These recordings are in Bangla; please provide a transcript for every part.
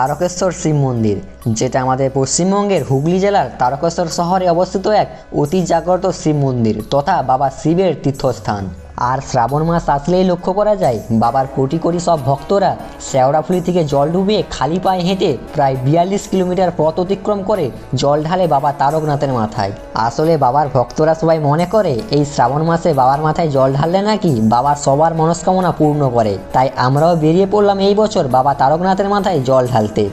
তারকেশ্বর শিব মন্দির, যেটা আমাদের পশ্চিমবঙ্গের হুগলি জেলার তারকেশ্বর শহরে অবস্থিত এক অতি জাগ্রত শিব মন্দির তথা বাবা শিবের তীর্থস্থান। আর শ্রাবণ মাস আসলেই লক্ষ্য করা যায়, বাবার কোটি কোটি সব ভক্তরা শেওড়াফুলি থেকে জল ডুবিয়ে খালি পায়ে হেঁটে প্রায় বিয়াল্লিশ কিলোমিটার পথ অতিক্রম করে জল ঢালে বাবা তারকনাথের মাথায়। আসলে বাবার ভক্তরা সবাই মনে করে, এই শ্রাবণ মাসে বাবার মাথায় জল ঢাললে নাকি বাবার সবার মনস্কামনা পূর্ণ করে। তাই আমরাও বেরিয়ে পড়লাম এই বছর বাবা তারকনাথের মাথায় জল ঢালতে।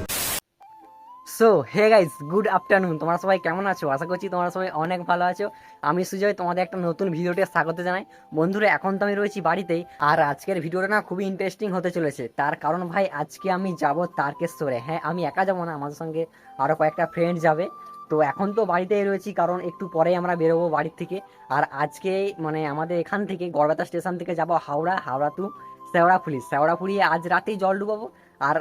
So hey guys good afternoon তোমরা সবাই কেমন আছো? আশা করছি তোমরা সবাই অনেক ভালো আছো। আমি সুজয়, তোমাদের একটা নতুন ভিডিওতে স্বাগত জানাই। বন্ধুরা, এখন তো আমি রয়েছি বাড়িতেই, আর আজকের ভিডিওটা না খুবই ইন্টারেস্টিং হতে চলেছে। তার কারণ ভাই, আজকে আমি যাব তারকেশ্বরে। হ্যাঁ আমি একা যাব না, আমাদের সঙ্গে আরও কয়েকটা ফ্রেন্ড যাবে। তো এখন তো বাড়িতেই রয়েছি, কারণ একটু পরেই আমরা বেরোবো বাড়ির থেকে। আর আজকে মানে আমাদের এখান থেকে, গড়বেতা স্টেশন থেকে যাব হাওড়া হাওড়া টু শেওড়াফুলি। শেওড়াফুলি আজ রাতেই জল ডুবাবো। আর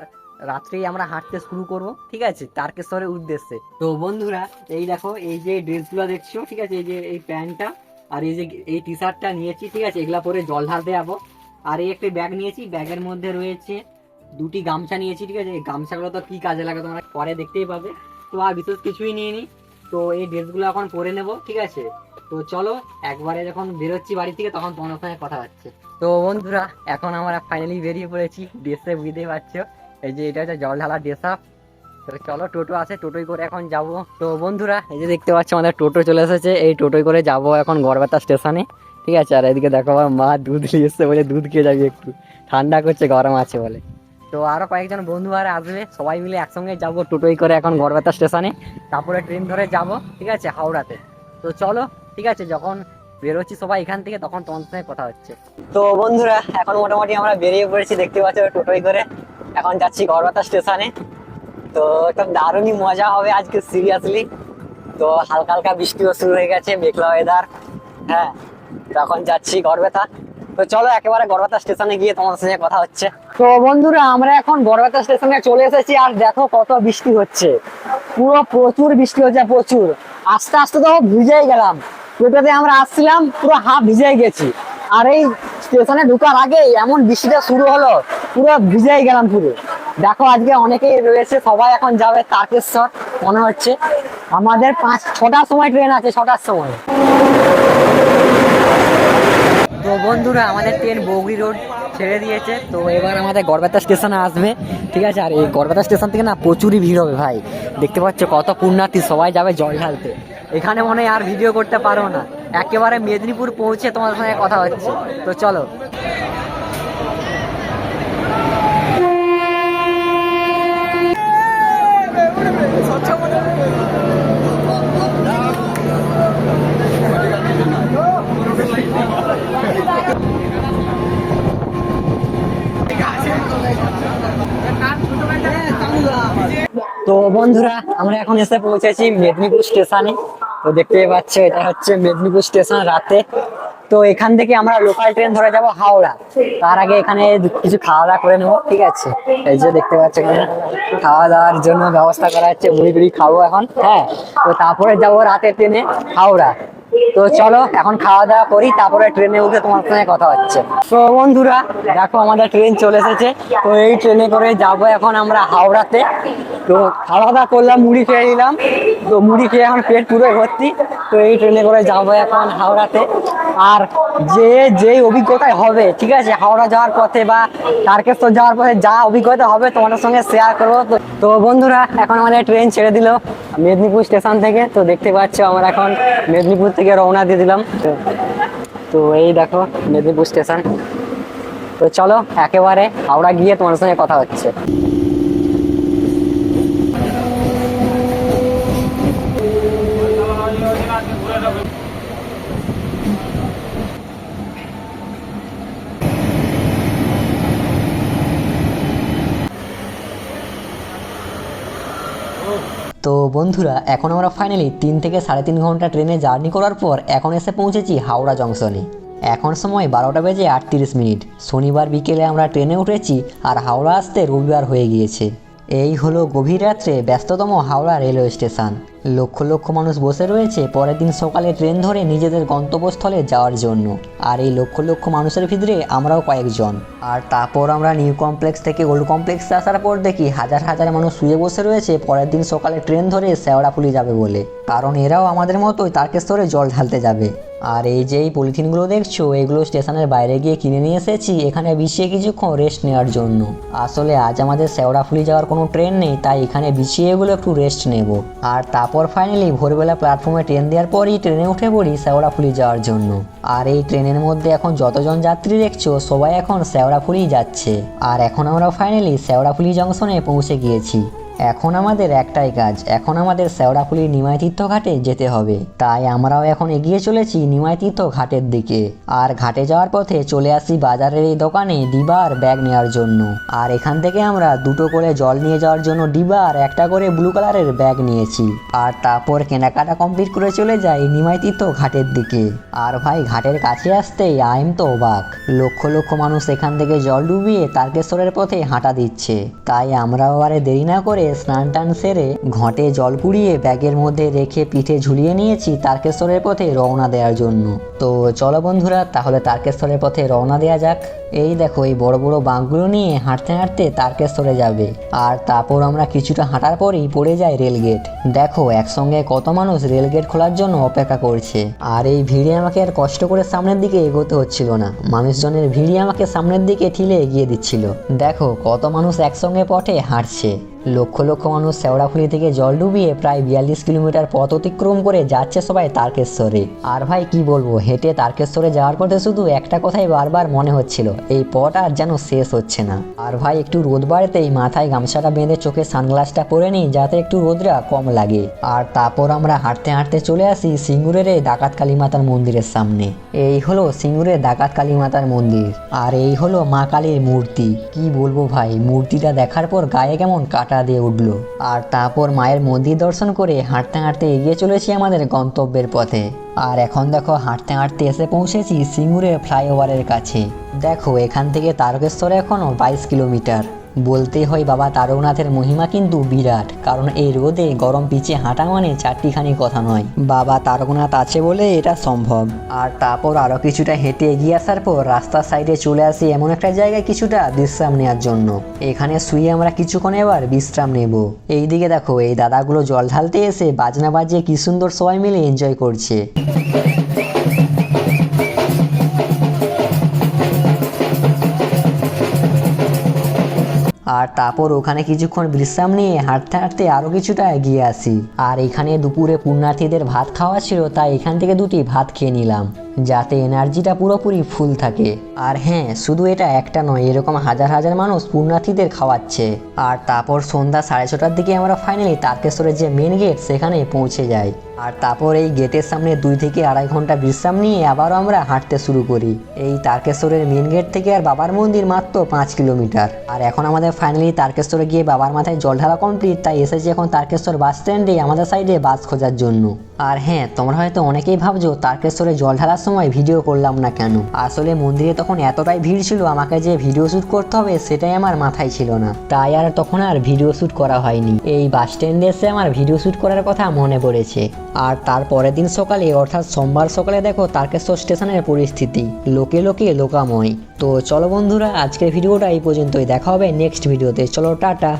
রাত্রেই আমরা হাঁটতে শুরু করব, ঠিক আছে? তারকেশ্বরের উদ্দেশ্যে। তো বন্ধুরা, এই দেখো, এই যে ড্রেসগুলো দেখছ, ঠিক আছে? এই যে এই প্যান্টটা আর এই যে এই টি শার্টটা নিয়েছি, ঠিক আছে? এগুলা পরে জল ঢালতে যাব। আর এই একটা ব্যাগ নিয়েছি, ব্যাগের মধ্যে রয়েছে দুটি গামছা নিয়েছি, ঠিক আছে? এই গামছাগুলো তো কি কাজে লাগে তোমরা পরে দেখতেই পাবে। তো আর বিশেষ কিছুই নিয়ে নি তো এই ড্রেসগুলো এখন পরে নেব, ঠিক আছে? তো চলো, একবারে যখন বেরোচ্ছি বাড়ি থেকে, তখন তোমার সঙ্গে কথা হচ্ছে। তো বন্ধুরা, এখন আমরা ফাইনালি বেরিয়ে পড়েছি ড্রেসে বুঝতেই পারছ। এই যে এটা হচ্ছে জল ঢালা তো চলো, টোটো আছে, টোটোই করে এখন যাব। তো বন্ধুরা, এই যে দেখতে পাচ্ছ, আমাদের টোটো চলে এসেছে। এই টোটোই করে যাব এখন গড়বেতা স্টেশনে। ঠিক আছে, আর এদিকে দেখো মা দুধ নিয়ে এসছে বলে দুধ খেয়ে যাবি একটু। ঠান্ডা করছে, গরম আছে বলে। তো আরও কয়েকজন বন্ধু আর আসবে, সবাই মিলে একসঙ্গে যাব টোটোই করে এখন গড়বেতা স্টেশনে। তারপরে ট্রেন ধরে যাব, ঠিক আছে, হাওড়াতে। তো চলো, ঠিক আছে, যখন বেরোচ্ছি সবাই এখান থেকে, তখন তোমাদের সঙ্গে কথা হচ্ছে। তো বন্ধুরা, এখন মোটামুটি আমরা বেরিয়ে পড়েছি, দেখতে পাচ্ছ, টোটোই করে। এখন যাচ্ছি গড়বাতা স্টেশনে। তো একটা দারুণই মজা হবে আজকে সিরিয়াসলি তো হালকা হালকা বৃষ্টিও শুরু হয়ে গেছে, মেঘলা ওয়েদার হ্যাঁ এখন যাচ্ছি গড়বেতা। তো চলো একেবারে গড়বেতা স্টেশনে গিয়ে তোমার সঙ্গে কথা হচ্ছে। তো বন্ধুরা, আমরা এখন গড়বেতা স্টেশনে চলে এসেছি আর দেখো কত বৃষ্টি হচ্ছে। পুরো প্রচুর বৃষ্টি হচ্ছে, প্রচুর। আস্তে আস্তে তো ভিজেই গেলাম। টোটোতে আমরা আসছিলাম, পুরো হাফ ভিজে গেছি। আর এই স্টেশনে ঢুকার আগে এমন বৃষ্টিটা শুরু হলো, পুরো ভিজেই গেলাম পুরো। দেখো আজকে অনেকেই রয়েছে, সবাই এখন যাবে তারকেশ্বর, মনে হচ্ছে। আমাদের পাঁচ, ছটার সময় ট্রেন আছে, ছটার সময়। তো বন্ধুরা, আমাদের ট্রেন বগরি রোড ছেড়ে দিয়েছে, তো এবার আমাদের গড়বেতা স্টেশনে আসবে, ঠিক আছে? আর এই গড়বেতা স্টেশন থেকে না প্রচুরই ভিড় হবে ভাই। দেখতে পাচ্ছ কত পুণ্যার্থী, সবাই যাবে জল ঢালতে। এখানে মনে আর ভিডিও করতে পারো না। একেবারে মেদিনীপুর পৌঁছে তোমার সঙ্গে কথা হচ্ছে। তো চলো। তো বন্ধুরা, আমরা এখন এসে পৌঁছেছি মেদিনীপুর স্টেশনে। তো দেখতে পাচ্ছ, এটা হচ্ছে মেদিনীপুর স্টেশন রাতে। তো এখান থেকে আমরা লোকাল ট্রেন ধরে যাব হাওড়া। তার আগে এখানে কিছু খাওয়া দাওয়া করে নেব, ঠিক আছে? এই যে দেখতে পাচ্ছ এখানে খাওয়া দাওয়ার জন্য ব্যবস্থা করা হচ্ছে মুড়ি টুড়ি খাব এখন হ্যাঁ? তো তারপরে যাব রাতের ট্রেনে হাওড়া। তো চলো, এখন খাওয়া দাওয়া করি, তারপরে ট্রেনে উঠে তোমার সঙ্গে কথা হচ্ছে। তো বন্ধুরা, দেখো আমাদের ট্রেন চলে এসেছে। তো এই ট্রেনে করে যাব এখন আমরা হাওড়াতে। তো খাওয়া দাওয়া করলাম, মুড়ি খেয়ে নিলাম। তো মুড়ি খেয়ে এখন পেট পুরো ভর্তি। তো এই ট্রেনে করে যাব এখন হাওড়াতে। আর যে, যেই অভিজ্ঞতায় হবে, ঠিক আছে? হাওড়া যাওয়ার পথে বা তারকেশ্বর যাওয়ার পথে যা অভিজ্ঞতা হবে তোমাদের সঙ্গে শেয়ার করব। তো- বন্ধুরা, এখন আমাদের ট্রেন ছেড়ে দিল মেদিনীপুর স্টেশন থেকে। তো দেখতে পাচ্ছ, আমরা এখন মেদিনীপুর থেকে রওনা দিয়ে দিলাম। তো এই দেখো, মেদিনীপুর স্টেশন তো চলো, একেবারে হাওড়া গিয়ে তোমার সঙ্গে কথা হচ্ছে। তো বন্ধুরা, এখন আমরা ফাইনালি তিন থেকে সাড়ে তিন ঘণ্টা ট্রেনে জার্নি করার পর এখন এসে পৌঁছেছি হাওড়া জংশনে এখন সময় বারোটা বেজে আটত্রিশ মিনিট। শনিবার বিকেলে আমরা ট্রেনে উঠেছি আর হাওড়া আসতে রবিবার হয়ে গিয়েছে। এই হলো গভীর রাত্রে ব্যস্ততম হাওড়া রেলওয়ে স্টেশন লক্ষ লক্ষ মানুষ বসে রয়েছে পরের দিন সকালে ট্রেন ধরে নিজেদের গন্তব্যস্থলে যাওয়ার জন্য। আর এই লক্ষ লক্ষ মানুষের ভিতরে আমরাও কয়েকজন। আর তারপর আমরা নিউ কমপ্লেক্স থেকে ওল্ড কমপ্লেক্সে আসার পর দেখি হাজার হাজার মানুষ শুয়ে বসে রয়েছে পরের দিন সকালে ট্রেন ধরে শেওড়াফুলি যাবে বলে। কারণ এরাও আমাদের মতোই তারকেশ্বরে জল ঢালতে যাবে। আর এই যে এই পলিথিনগুলো দেখছ, এগুলো স্টেশনের বাইরে গিয়ে কিনে নিয়ে এসেছি, এখানে বিছিয়ে কিছুক্ষণ রেস্ট নেওয়ার জন্য। আসলে আজ আমাদের শেওড়াফুলি যাওয়ার কোনো ট্রেন নেই, তাই এখানে বিছিয়ে এগুলো একটু রেস্ট নেব। আর তারপর ফাইনালি ভোরবেলা প্ল্যাটফর্মে ট্রেন দেওয়ার পরই ট্রেনে উঠে পড়ি শেওড়াফুলি যাওয়ার জন্য। আর এই ট্রেনের মধ্যে এখন যতজন যাত্রী দেখছ, সবাই এখন শেওড়াফুলি যাচ্ছে। আর এখন আমরা ফাইনালি শেওড়াফুলি জংশনে পৌঁছে গিয়েছি। এখন আমাদের একটাই কাজ, এখন আমাদের শেওড়াফুলির নিমাই তীর্থ ঘাটে যেতে হবে। তাই আমরাও এখন এগিয়ে চলেছি নিমাই তীর্থ ঘাটের দিকে। আর ঘাটে যাওয়ার পথে চলে আসি বাজারের এই দোকানে ডিবা আর ব্যাগ নেওয়ার জন্য। আর এখান থেকে আমরা দুটো করে জল নিয়ে যাওয়ার জন্য ডিবা আর একটা করে ব্লু কালারের ব্যাগ নিয়েছি। আর তারপর কেনাকাটা কমপ্লিট করে চলে যাই নিমাই তীর্থ ঘাটের দিকে। আর ভাই, ঘাটের কাছে আসতেই আইম তো অবাক। লক্ষ লক্ষ মানুষ এখান থেকে জল ডুবিয়ে তারকেশ্বরের পথে হাঁটা দিচ্ছে। তাই আমরাও আরে দেরি না করে স্নান টান সেরে ঘটে জল পুড়িয়ে ব্যাগের মধ্যে রেখে পিঠে ঝুলিয়ে নিয়েছি তারকেশ্বরের পথে রওনা দেওয়ার জন্য। তো চলো বন্ধুরা, তাহলে তারকেশ্বরের পথে রওনা দেওয়া যাক। এই দেখো, এই বড় বড় বাঁকগুলো নিয়ে হাঁটতে হাঁটতে তারকেশ্বরে যাবে। আর তারপর আমরা কিছুটা হাঁটার পরেই পড়ে যায় রেলগেট দেখো, একসঙ্গে কত মানুষ রেলগেট খোলার জন্য অপেক্ষা করছে। আর এই ভিড়ে আমাকে আর কষ্ট করে সামনের দিকে এগোতে হচ্ছিল না। মানুষজনের ভিড়ই আমাকে সামনের দিকে ঠিলে এগিয়ে দিচ্ছিল। দেখো, কত মানুষ একসঙ্গে পথে হাঁটছে। লক্ষ লক্ষ মানুষ শেওড়াফুলি থেকে জল ডুবিয়ে প্রায় বিয়াল্লিশ কিলোমিটার পথ অতিক্রম করে যাচ্ছে সবাই তারকেশ্বরে। আর ভাই, কি বলব, হেঁটে তারকেশ্বরে যাওয়ার পথে শুধু একটা কথাই বারবার মনে হচ্ছিল। এই পথ আর যেন শেষ হচ্ছে না। আর ভাই, একটু রোদ বাড়তেই মাথায় গামছাটা বেঁধে চোখে সানগ্লাসটা পরে নিই, যাতে একটু রোদটা কম লাগে। আর তারপর আমরা হাঁটতে হাঁটতে চলে আসি সিঙ্গুরের এই ডাকাত কালী মাতার মন্দিরের সামনে। এই হলো সিঙ্গুরের ডাকাত কালী মাতার মন্দির। আর এই হলো মা কালীর মূর্তি। কি বলব ভাই, মূর্তিটা দেখার পর গায়ে কেমন কাটা দিয়ে উঠল। আর তারপর মায়ের মন্দির দর্শন করে হাঁটতে হাঁটতে এগিয়ে চলেছি আমাদের গন্তব্যের পথে। আর এখন দেখো, হাঁটতে হাঁটতে এসে পৌঁছেছি সিঙ্গুরের ফ্লাইওভারের কাছে। দেখো, এখান থেকে তারকেশ্বর এখনও বাইশ কিলোমিটার। বলতেই হয় বাবা, তারকনাথের মহিমা কিন্তু বিরাট, কারণ এই রোদে গরম পিচে হাঁটা মানে চারটিখানি কথা নয়। বাবা, তারকনাথ আছে বলে এটা সম্ভব। আর তারপর আরও কিছুটা হেঁটে এগিয়ে আসার পর রাস্তার সাইডে চলে আসি এমন একটা জায়গায় কিছুটা বিশ্রাম নেওয়ার জন্য। এখানে শুয়ে আমরা কিছুক্ষণ এবার বিশ্রাম নেব। এইদিকে দেখো, এই দাদাগুলো জল ঢালতে এসে বাজনা বাজিয়ে কি সুন্দর সবাই মিলে এনজয় করছে। আর তারপর ওখানে কিছুক্ষণ বিশ্রাম নিয়ে হাঁটতে হাঁটতে আরও কিছুটা এগিয়ে আসি। আর এখানে দুপুরে পুণ্যার্থীদের ভাত খাওয়া ছিল, তাই এখান থেকে দুটি ভাত খেয়ে নিলাম। যাতে এনার্জিটা পুরোপুরি ফুল থাকে। আর হ্যাঁ শুধু এটা একটা নয়, এরকম হাজার হাজার মানুষ পুণ্যার্থীদের খাওয়াচ্ছে। আর তারপর সন্ধ্যা সাড়ে ছটার দিকে আমরা ফাইনালি তারকেশ্বরের যে মেন গেট সেখানে পৌঁছে যাই। আর তারপর এই গেটের সামনে দুই থেকে আড়াই ঘণ্টা বিশ্রাম নিয়ে আবারও আমরা হাঁটতে শুরু করি। এই তারকেশ্বরের মেন গেট থেকে আর বাবার মন্দির মাত্র পাঁচ কিলোমিটার। আর এখন আমাদের ফাইনালি তারকেশ্বরে গিয়ে বাবার মাথায় জল ঢালা কমপ্লিট তাই এসেছি এখন তারকেশ্বর বাস স্ট্যান্ডে আমাদের সাইডে বাস খোঁজার জন্য। আর হ্যাঁ তোমরা হয়তো অনেকেই ভাবছ, তারকেশ্বরে জল ঢালার সময় ভিডিও করলাম না কেন? আসলে মন্দিরে তখন এতটাই ভিড় ছিল আমাকে যে ভিডিও শ্যুট করতে হবে সেটাই আমার মাথায় ছিল না। তাই আর তখন আর ভিডিও শ্যুট করা হয়নি। এই বাস স্ট্যান্ডে এসে আমার ভিডিও শ্যুট করার কথা মনে পড়েছে। আর তার পরের দিন সকালে, অর্থাৎ সোমবার সকালে দেখো তারকেশ্বর স্টেশনের পরিস্থিতি। লোকে লোকে লোকাময়। তো চলো বন্ধুরা, আজকের ভিডিওটা এই পর্যন্তই। দেখা হবে নেক্সট ভিডিওতে চলো, টাটা।